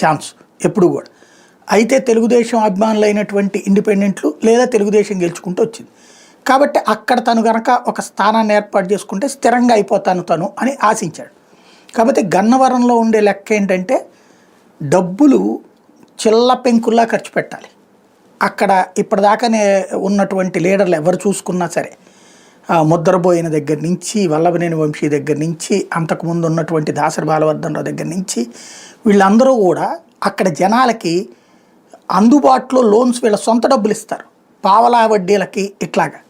Chance ఎప్పుడు కూడా. అయితే తెలుగుదేశం అభిమానులైనటువంటి ఇండిపెండెంట్లు లేదా తెలుగుదేశం గెలుచుకుంటూ వచ్చింది. కాబట్టి అక్కడ తను గనక ఒక స్థానాన్ని ఏర్పాటు చేసుకుంటే స్థిరంగా అయిపోతాను తను అని ఆశించాడు. కాబట్టి గన్నవరంలో ఉండే లెక్క ఏంటంటే డబ్బులు చిల్ల పెంకుల్లా ఖర్చు పెట్టాలి. అక్కడ ఇప్పటిదాకానే ఉన్నటువంటి లీడర్లు ఎవరు చూసుకున్నా సరే ముద్రబోయిన దగ్గర నుంచి వల్లభనేని వంశీ దగ్గర నుంచి అంతకుముందు ఉన్నటువంటి దాసరి బాలవర్ధనరావు దగ్గర నుంచి వీళ్ళందరూ కూడా అక్కడ జనాలకి అందుబాటులో లోన్స్ వీళ్ళ సొంత డబ్బులు ఇస్తారు. పావలా వడ్డీలకి ఇట్లాగా.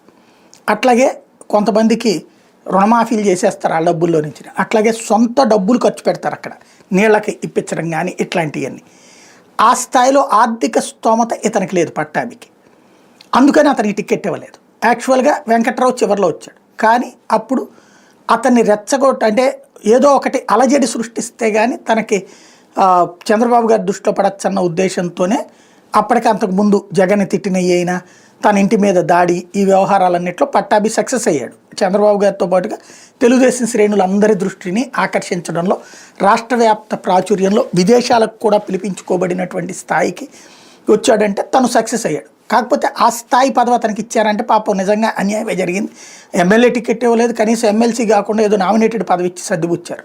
అట్లాగే కొంతమందికి రుణమాఫీలు చేసేస్తారు ఆ డబ్బుల్లో నుంచి. అట్లాగే సొంత డబ్బులు ఖర్చు పెడతారు అక్కడ. నీళ్ళకి ఇప్పించడం కానీ ఇట్లాంటివన్నీ ఆ స్థాయిలో ఆర్థిక స్తోమత ఇతనికి లేదు పట్టాభికి. అందుకని అతనికి టికెట్ ఇవ్వలేదు. యాక్చువల్గా వెంకట్రావు చివరిలో వచ్చాడు. కానీ అప్పుడు అతన్ని రెచ్చగొట్ట అంటే ఏదో ఒకటి అలజడి సృష్టిస్తే కానీ తనకి చంద్రబాబు గారి దృష్టిలో పడచ్చన్న ఉద్దేశంతోనే అప్పటికి అంతకు ముందు జగన్ తిట్టినవి అయినా తన ఇంటి మీద దాడి ఈ వ్యవహారాలన్నింటిలో పట్టాభి సక్సెస్ అయ్యాడు. చంద్రబాబు గారితో పాటుగా తెలుగుదేశం శ్రేణులందరి దృష్టిని ఆకర్షించడంలో రాష్ట్ర వ్యాప్త ప్రాచుర్యంలో విదేశాలకు కూడా పిలిపించుకోబడినటువంటి స్థాయికి వచ్చాడంటే తను సక్సెస్ అయ్యాడు. కాకపోతే ఆ స్థాయి పదవి అతనికి ఇచ్చారంటే పాపం నిజంగా అన్యాయమే జరిగింది. ఎమ్మెల్యే టికెట్ ఇవ్వలేదు కనీసం ఎమ్మెల్సీ కాకుండా ఏదో నామినేటెడ్ పదవి ఇచ్చి సర్దిపుచ్చారు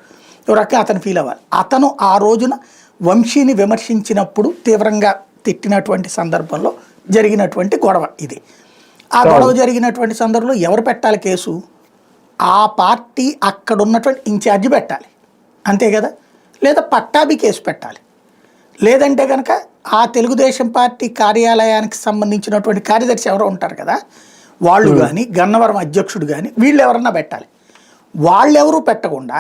రకంగా అతను ఫీల్ అవ్వాలి. అతను ఆ రోజున వంశీని విమర్శించినప్పుడు తీవ్రంగా తిట్టినటువంటి సందర్భంలో జరిగినటువంటి గొడవ ఇది. ఆ గొడవ జరిగినటువంటి సందర్భంలో ఎవరు పెట్టాలి కేసు? ఆ పార్టీ అక్కడ ఉన్నటువంటి ఇన్ఛార్జి పెట్టాలి. అంతే కదా? లేదా పట్టాభి కేసు పెట్టాలి. లేదంటే కనుక ఆ తెలుగుదేశం పార్టీ కార్యాలయానికి సంబంధించినటువంటి కార్యదర్శి ఎవరో ఉంటారు కదా వాళ్ళు కానీ గన్నవరం అధ్యక్షుడు కానీ వీళ్ళు ఎవరన్నా పెట్టాలి. వాళ్ళెవరూ పెట్టకుండా